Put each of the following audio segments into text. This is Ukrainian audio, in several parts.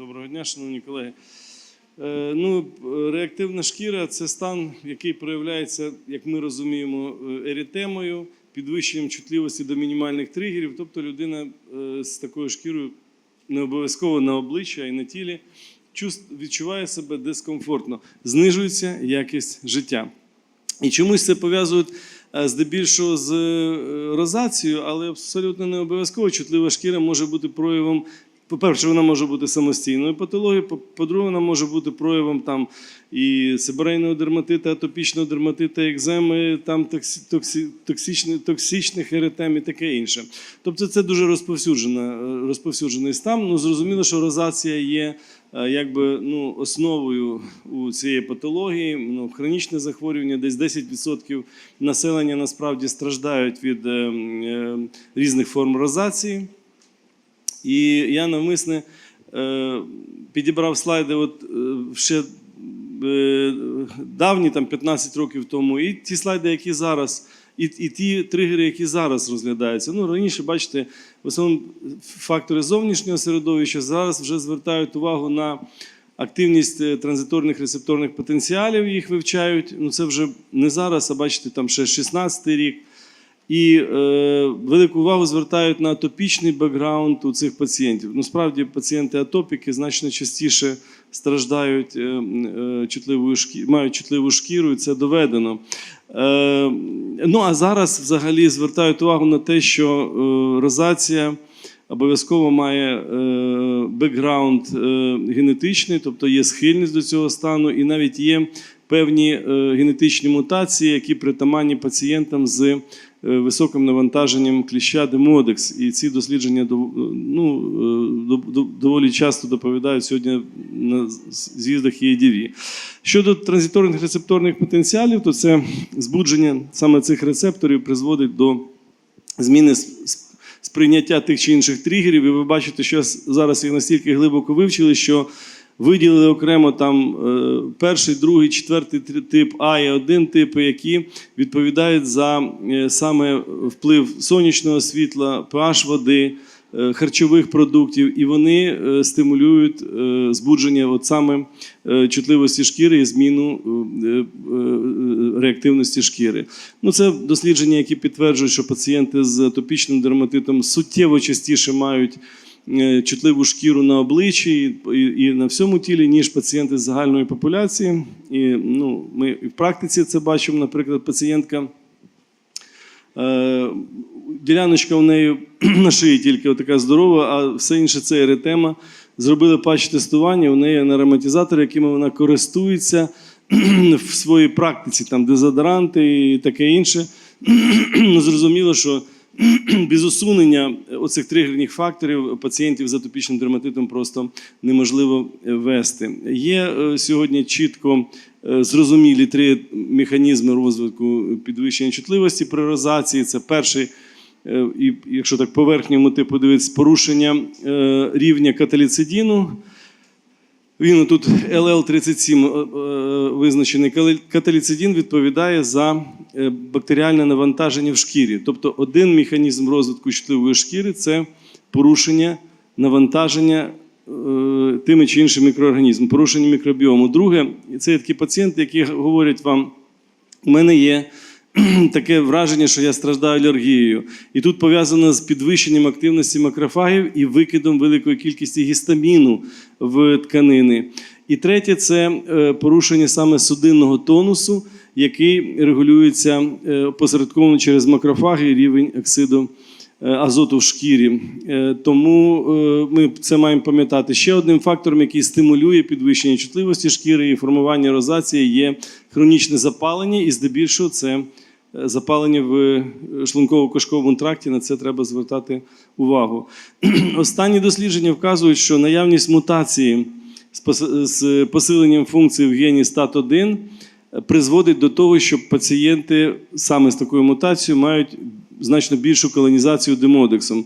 Доброго дня, шановні колеги. Е, Ну, реактивна шкіра це стан, який проявляється, як ми розуміємо, е, ерітемою, підвищенням чутливості до мінімальних тригерів. Тобто людина е, з такою шкірою не обов'язково на обличчі, а й на тілі відчуває себе дискомфортно, знижується якість життя. І чомусь це пов'язують здебільшого з розацією, але абсолютно не обов'язково. Чутлива шкіра може бути проявом. По-перше, вона може бути самостійною патологією, по- по-друге, вона може бути проявом там і сибирейного дерматита, атопічного дерматита, екземи, там токсі, токсі, токсичних, токсичних еритем і таке інше. Тобто це дуже розповсюджена, е, розповсюджений стан. Ну, зрозуміло, що розація є е, якби, ну, основою у цієї патології. Ну, хронічне захворювання, десь 10% населення насправді страждають від е, е, різних форм розації. І я навмисне е, підібрав слайди от, е, ще е, давні, там 15 років тому, і ті слайди, які зараз, і, і ті тригери, які зараз розглядаються. Ну, раніше, бачите, в основному фактори зовнішнього середовища зараз вже звертають увагу на активність транзиторних рецепторних потенціалів, їх вивчають. Ну, це вже не зараз, а бачите, там ще 16-й рік. І е, велику увагу звертають на атопічний бекграунд у цих пацієнтів. Ну, справді, пацієнти атопіки значно частіше страждають е, е, чутливою шкі... мають чутливу шкіру, і це доведено. Е, ну а зараз взагалі звертають увагу на те, що е, розація обов'язково має е, бекграунд е, генетичний, тобто є схильність до цього стану, і навіть є певні е, генетичні мутації, які притаманні пацієнтам з високим навантаженням кліща демодекс. І ці дослідження ну, е, до- до- доволі часто доповідають сьогодні на з'їздах ЄДВ. Щодо транзиторних рецепторних потенціалів, то це збудження саме цих рецепторів призводить до зміни сприйняття тих чи інших тригерів. І ви бачите, що зараз їх настільки глибоко вивчили, що виділили окремо там е, перший, другий, четвертий тип А і один типи, які відповідають за е, саме вплив сонячного світла, pH води. е, Харчових продуктів, і вони стимулюють збудження от саме чутливості шкіри і зміну реактивності шкіри. Ну, це дослідження, які підтверджують, що пацієнти з атопічним дерматитом суттєво частіше мають чутливу шкіру на обличчі і, і, на всьому тілі, ніж пацієнти з загальної популяції. І ну, ми в практиці це бачимо, наприклад, пацієнтка. Е, Діляночка у неї на шиї тільки така здорова, а все інше це еретема. Зробили патч-тестування, у неї ароматизатори, якими вона користується в своїй практиці, там дезодоранти і таке інше. Ну, Зрозуміло, що без усунення оцих тригерних факторів пацієнтів з атопічним дерматитом просто неможливо е, вести. Є е, сьогодні чітко е, зрозумілі три механізми розвитку підвищення чутливості при розації. Це перший, е, і якщо так поверхньому типу дивитися, порушення е, рівня каталіцидіну. Він тут ЛЛ-37 е, е, визначений. Каталіцидін відповідає за е, бактеріальне навантаження в шкірі. Тобто один механізм розвитку чутливої шкіри це порушення навантаження тими чи іншими мікроорганізмами, порушення мікробіому. Друге, це такі пацієнти, які говорять вам, у мене є таке враження, що я страждаю алергією. І тут пов'язано з підвищенням активності макрофагів і викидом великої кількості гістаміну в тканини. І третє це е, порушення саме судинного тонусу, який регулюється посередковано через макрофаги і рівень оксиду е, азоту в шкірі. Е, Тому е, ми це маємо пам'ятати. Ще одним фактором, який стимулює підвищення чутливості шкіри і формування розації, є хронічне запалення, і здебільшого це е, запалення в е, шлунково-кишковому тракті. На це треба звертати увагу. Останні дослідження вказують, що наявність мутації з посиленням функції в гені STAT1 призводить до того, що пацієнти саме з такою мутацією мають значно більшу колонізацію демодексом.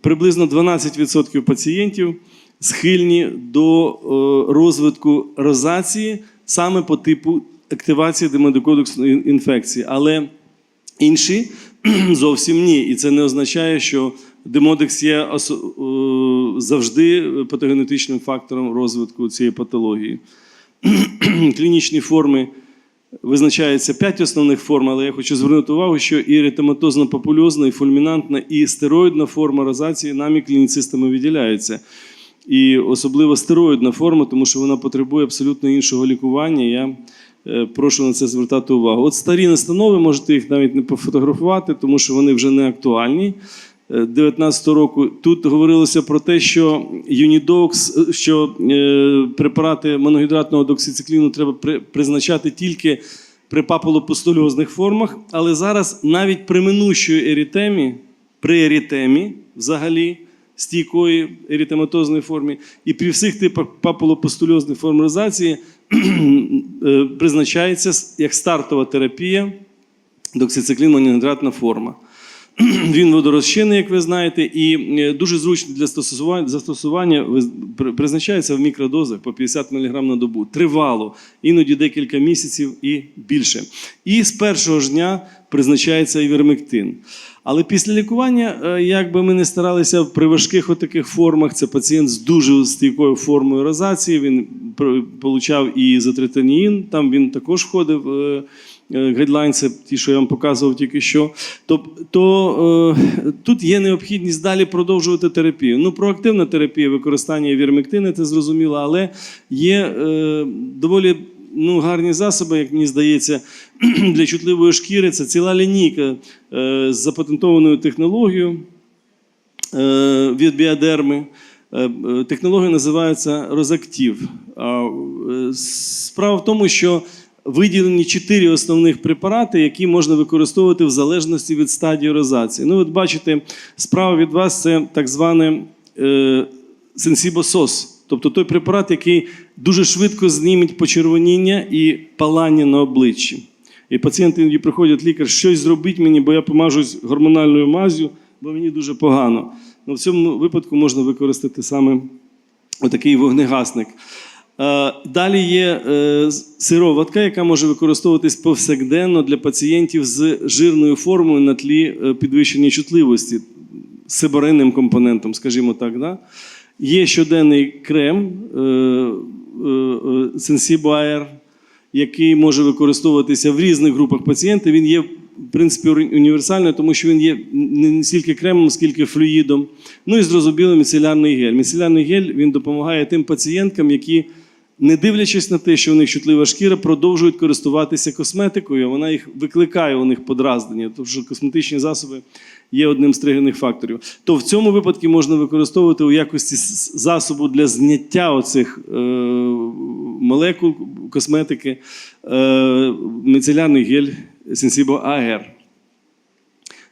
Приблизно 12% пацієнтів схильні до е, розвитку розації саме по типу активації демодекодексної інфекції. Але інші зовсім ні. І це не означає, що Демодекс є е, завжди патогенетичним фактором розвитку цієї патології. Клінічні форми визначається п'ять основних форм, але я хочу звернути увагу, що і ретематозно папульозна, і фульмінантна, і стероїдна форма розації нами клініцистами виділяються. І особливо стероїдна форма, тому що вона потребує абсолютно іншого лікування. Я е, прошу на це звертати увагу. От старі настанови, можете їх навіть не пофотографувати, тому що вони вже не актуальні. 19 року тут говорилося про те, що Юнідокс, що е, препарати моногідратного доксицикліну треба призначати тільки при папулопустульозних формах, але зараз навіть при минущої ерітемі, при ерітемі взагалі стійкої ерітематозної формі, і при всіх типах папулопустульозних форм розації е, призначається як стартова терапія доксициклін моногідратна форма. Він водорозчинний, як ви знаєте, і е, дуже зручний для застосування, призначається в мікродозах по 50 мг на добу. Тривало, іноді декілька місяців і більше. І з першого ж дня призначається івермектин. Але після лікування, е, як би ми не старалися при важких отаких формах, це пацієнт з дуже стійкою формою розації. Він получав і ізотретиніїн, там він також входив. Е, гайдлайнси, ті, що я вам показував тільки що, то, е, тут є необхідність далі продовжувати терапію. Ну, проактивна терапія використання вірмектини, це зрозуміло, але є е, доволі ну, гарні засоби, як мені здається, для чутливої шкіри. Це ціла лінійка е, з запатентованою технологією е, від біодерми. Е, е, Технологія називається Розактив. Е, Справа в тому, що виділені чотири основних препарати, які можна використовувати в залежності від стадії розації. Ну, от бачите, справа від вас це так зване е, сенсібосос, тобто той препарат, який дуже швидко зніметь почервоніння і палання на обличчі. І пацієнти іноді приходять, лікар, щось зробіть мені, бо я помажусь гормональною мазю, бо мені дуже погано. Ну, в цьому випадку можна використати саме отакий вогнегасник. Далі є е, сироватка, яка може використовуватись повсякденно для пацієнтів з жирною формою на тлі е, підвищення чутливості, з сиборинним компонентом, скажімо так. Да? Є щоденний крем е, е, е, Sensibo Air, який може використовуватися в різних групах пацієнтів. Він є, в принципі, уні- універсальним, тому що він є не стільки кремом, скільки флюїдом. Ну і зрозуміло, міцелярний гель. Міцелярний гель він допомагає тим пацієнткам, які, не дивлячись на те, що у них чутлива шкіра, продовжують користуватися косметикою. Вона їх викликає у них подразнення, тому що косметичні засоби є одним з тригерних факторів. То в цьому випадку можна використовувати у якості засобу для зняття оцих е, молекул косметики е, міцелярний гель Sensibo AR.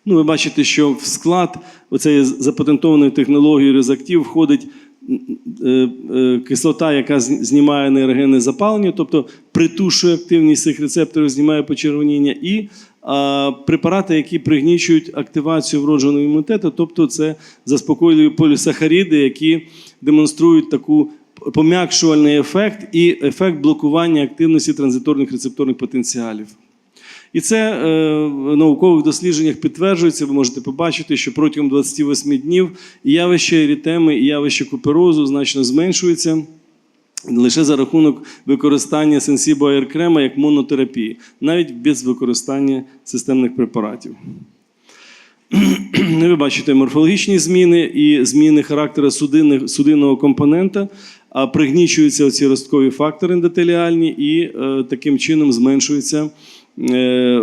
Ну, ви бачите, що в склад оцеї запатентованої технології резактив входить кислота, яка знімає нейрогенне запалення, тобто притушує активність цих рецепторів, знімає почервоніння, і препарати, які пригнічують активацію вродженого імунітету, тобто це заспокійливі полісахаріди, які демонструють таку пом'якшувальний ефект і ефект блокування активності транзиторних рецепторних потенціалів. І це е, в наукових дослідженнях підтверджується. Ви можете побачити, що протягом 28 днів явище ерітеми, і явище куперозу значно зменшується лише за рахунок використання сенсібо Air крема як монотерапії, навіть без використання системних препаратів. Ви бачите морфологічні зміни і зміни характеру судинних, судинного компонента, а пригнічуються ці росткові фактори ендотеліальні, і е, таким чином зменшується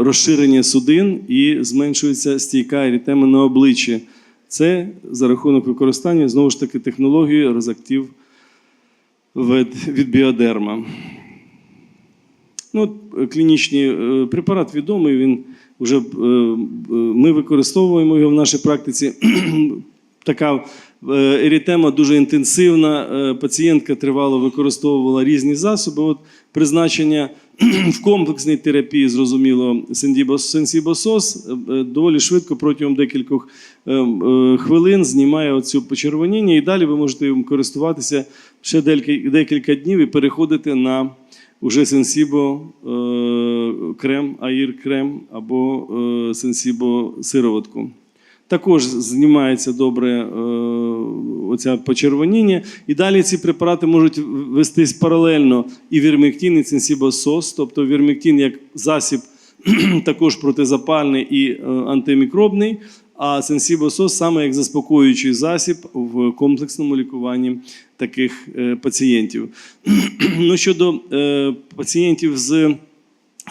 розширення судин і зменшується стійка ерітема на обличчі. Це за рахунок використання знову ж таки технології розактив від, біодерма. Ну, е, клінічний е, препарат відомий, він вже е, е, ми використовуємо його в нашій практиці. Така е, ерітема дуже інтенсивна. е, Пацієнтка тривало використовувала різні засоби. От призначення в комплексній терапії, зрозуміло, сенсібосос е, доволі швидко протягом декількох е, е, хвилин знімає оцю почервоніння, і далі ви можете користуватися ще декілька, днів і переходити на уже сенсібо е, крем, аїр крем або е, сенсібо сироватку. Також знімається добре е, оця почервоніння. І далі ці препарати можуть вестись паралельно і вірмектин, і цинсібосос, тобто вірмектин як засіб також протизапальний і е, антимікробний, а сенсібосос саме як заспокоюючий засіб в комплексному лікуванні таких е, пацієнтів. ну, щодо пацієнтів з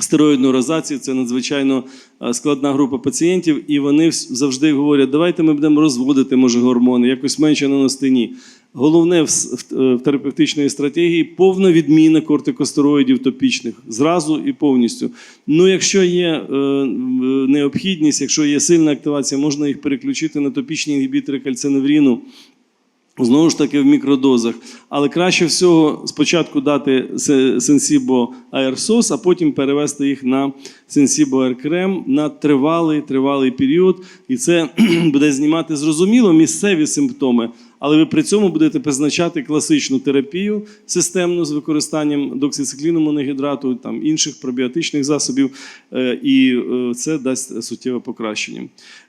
стероїдну розацію це надзвичайно складна група пацієнтів, і вони завжди говорять, давайте ми будемо розводити може гормони, якось менше наносити. Ні. Головне е, в терапевтичної стратегії повна відміна кортикостероїдів топічних зразу і повністю. Ну, якщо є е, е, необхідність, якщо є сильна активація, можна їх переключити на топічні інгібітори кальциневріну. Знову ж таки в мікродозах. Але краще всього спочатку дати се- Сенсібо Аерсос, а потім перевести їх на Сенсібо Аеркрем на тривалий тривалий період. І це буде знімати зрозуміло місцеві симптоми. Але ви при цьому будете призначати класичну терапію системну з використанням доксицикліну моногідрату, там інших пробіотичних засобів, е, і е, це дасть суттєве покращення.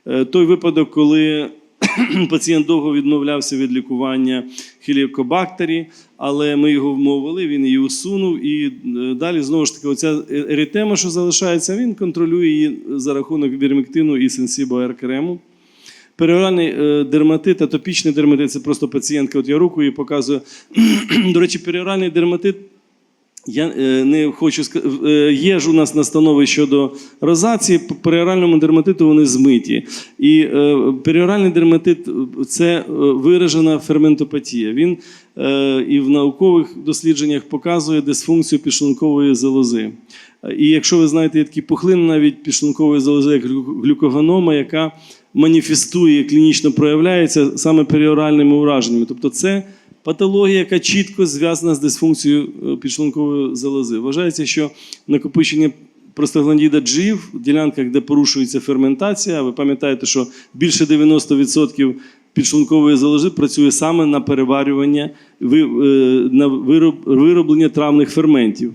Е, Той випадок, коли пацієнт довго відмовлявся від лікування хілікобактері, але ми його вмовили, він її усунув. І е, далі знову ж таки, оця еритема, що залишається, він контролює її за рахунок вірмектину і сенсібо-еркрему. Періоральний е, дерматит, атопічний дерматит це просто пацієнтка. От я руку її показую. До речі, періоральний дерматит я е, не хочу сказати, є ж у нас настанови щодо розації, періоральному дерматиту вони змиті. І е, періоральний дерматит е, це е, виражена ферментопатія. Він е, і в наукових дослідженнях показує дисфункцію підшлункової залози. Е, І якщо ви знаєте, є такі пухлини навіть підшлункової залози, як глю- глюкогонома, яка маніфестує, клінічно проявляється саме періоральними ураженнями. Тобто це патологія, яка чітко зв'язана з дисфункцією е, підшлункової залози. Вважається, що накопичення простагландіда G в ділянках, де порушується ферментація, ви пам'ятаєте, що більше 90% підшлункової залози працює саме на переварювання, е, на вироблення травних ферментів.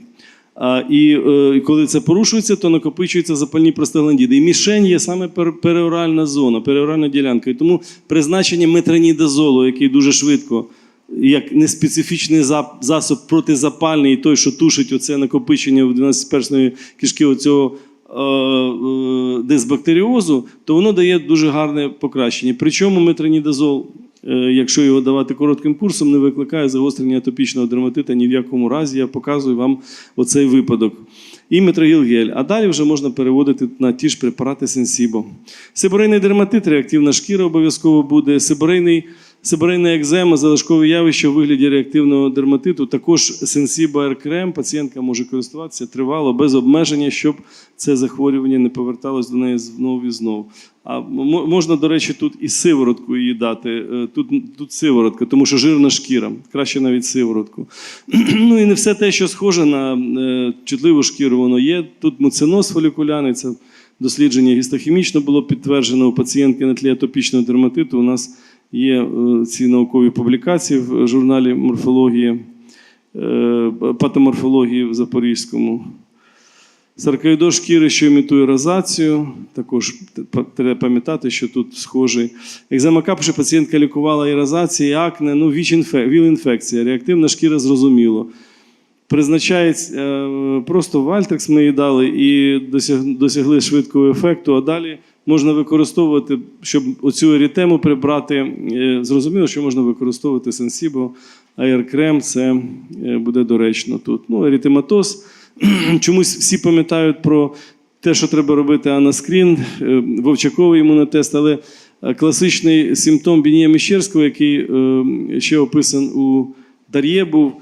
І е, коли це порушується, то накопичуються запальні простагландіди. І мішень є саме пер- переоральна зона, переоральна ділянка. І тому призначення метронідазолу, який дуже швидко, як неспецифічний засоб протизапальний, і той, що тушить оце накопичення в 12-персної кишки оцього е, е, дисбактеріозу, то воно дає дуже гарне покращення. Причому метронідазол, е, якщо його давати коротким курсом, не викликає загострення атопічного дерматита ні в якому разі. Я показую вам оцей випадок. І метрогілгель. А далі вже можна переводити на ті ж препарати Сенсібо. Сиборейний дерматит, реактивна шкіра обов'язково буде. Сиборейний Сиборейна екзема, залишкове явище у вигляді реактивного дерматиту, також сенсібо крем пацієнтка може користуватися тривало, без обмеження, щоб це захворювання не поверталось до неї знову і знову. А можна, до речі, тут і сиворотку її дати. Е, Тут, тут сиворотка, тому що жирна шкіра, краще навіть сиворотку. ну і не все те, що схоже на е, чутливу шкіру, воно є. Тут муциноз фолікуляний, це дослідження гістохімічно було підтверджено у пацієнтки на тлі атопічного дерматиту. У нас Є е, ці наукові публікації в журналі морфології, е, патоморфології в Запорізькому. Саркоїдоз шкіри, що імітує розацію, також треба пам'ятати, що тут схожий. Екзема капши пацієнтка лікувала і розації, і акне, ну, ВІЛ-інфекція, реактивна шкіра зрозуміло. Призначається е, просто Вальтрекс ми їй дали і досягли швидкого ефекту, а далі можна використовувати, щоб оцю ерітему прибрати. е, Зрозуміло, що можна використовувати сенсібо, аеркрем, це е, буде доречно тут. Ну, ерітематоз. Чомусь всі пам'ятають про те, що треба робити анаскрін, е, вовчаковий імунотест, але класичний симптом Бінія Міщерського, який ще описан у Дар'є був,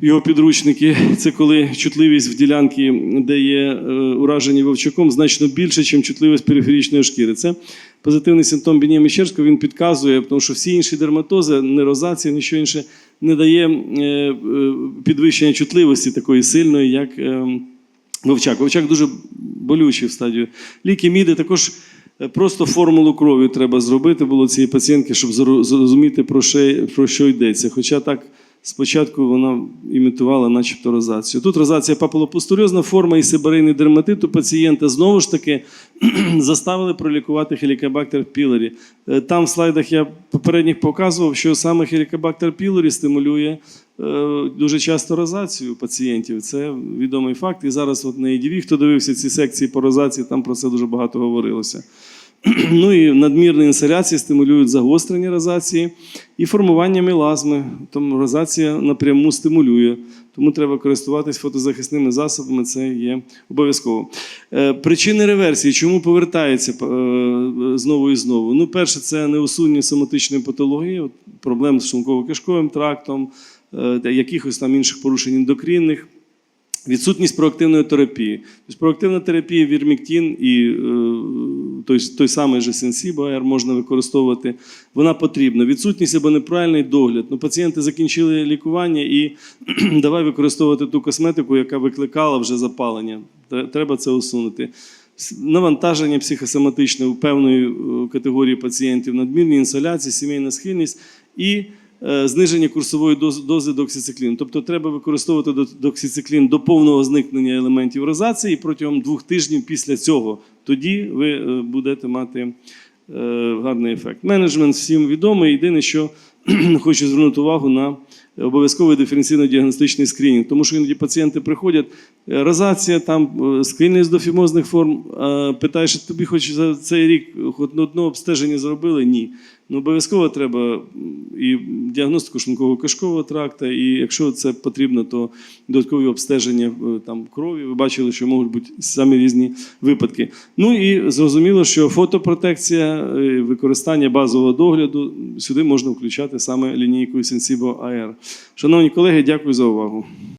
його підручники, це коли чутливість в ділянці, де є е, уражені вовчаком, значно більше, ніж чутливість периферічної шкіри. Це позитивний симптом Бінія Міщерського, він підказує, тому що всі інші дерматози, нерозація, нічого інше не дає е, е, підвищення чутливості такої сильної, як вовчак. Вовчак дуже болючий в стадію. Ліки міди також. Просто формулу крові треба зробити було цієї пацієнтки, щоб зрозуміти, про що, про що йдеться. Хоча так Спочатку вона імітувала, начебто, розацію. Тут розація папулопустульозна форма і сибарейний дерматит у пацієнта знову ж таки заставили пролікувати хелікобактер пілорі. Е, Там в слайдах я попередніх показував, що саме хелікобактер пілорі стимулює е, дуже часто розацію пацієнтів. Це відомий факт. І зараз от на EDV, хто дивився ці секції по розації, там про це дуже багато говорилося. Ну і надмірні інсоляції стимулюють загострення розації і формування мелазми. Тому розація напряму стимулює. Тому треба користуватись фотозахисними засобами, це є обов'язково. Е, Причини реверсії, чому повертається е, знову і знову? Ну, перше, це неусунні соматичної патології, проблем з шлунково-кишковим трактом, е, якихось там інших порушень ендокринних. Відсутність проактивної терапії. Тобто проактивна терапія вірміктін і е, той, той самий же Сенсібо можна використовувати. Вона потрібна. Відсутність або неправильний догляд. Ну, пацієнти закінчили лікування і давай використовувати ту косметику, яка викликала вже запалення. Треба це усунути. Навантаження психосоматичне у певної е, категорії пацієнтів, надмірні інсоляції, сімейна схильність і зниження курсової дози доксицикліну. Тобто треба використовувати до- доксициклін до повного зникнення елементів розації і протягом двох тижнів після цього. Тоді ви е, будете мати е, гарний ефект. Менеджмент всім відомий. Єдине, що хочу звернути увагу на обов'язковий диференційно-діагностичний скринінг, тому що іноді пацієнти приходять, е, розація, там е, схильність до фімозних форм. е, Питаєш, тобі хоч за цей рік одне обстеження зробили? Ні. Ну, обов'язково треба і діагностику шлунково кишкового тракта, і якщо це потрібно, то додаткові обстеження е, там, крові. Ви бачили, що можуть бути самі різні випадки. Ну і зрозуміло, що фотопротекція, е, використання базового догляду сюди можна включати саме лінійкою Sensibo AR. Шановні колеги, дякую за увагу.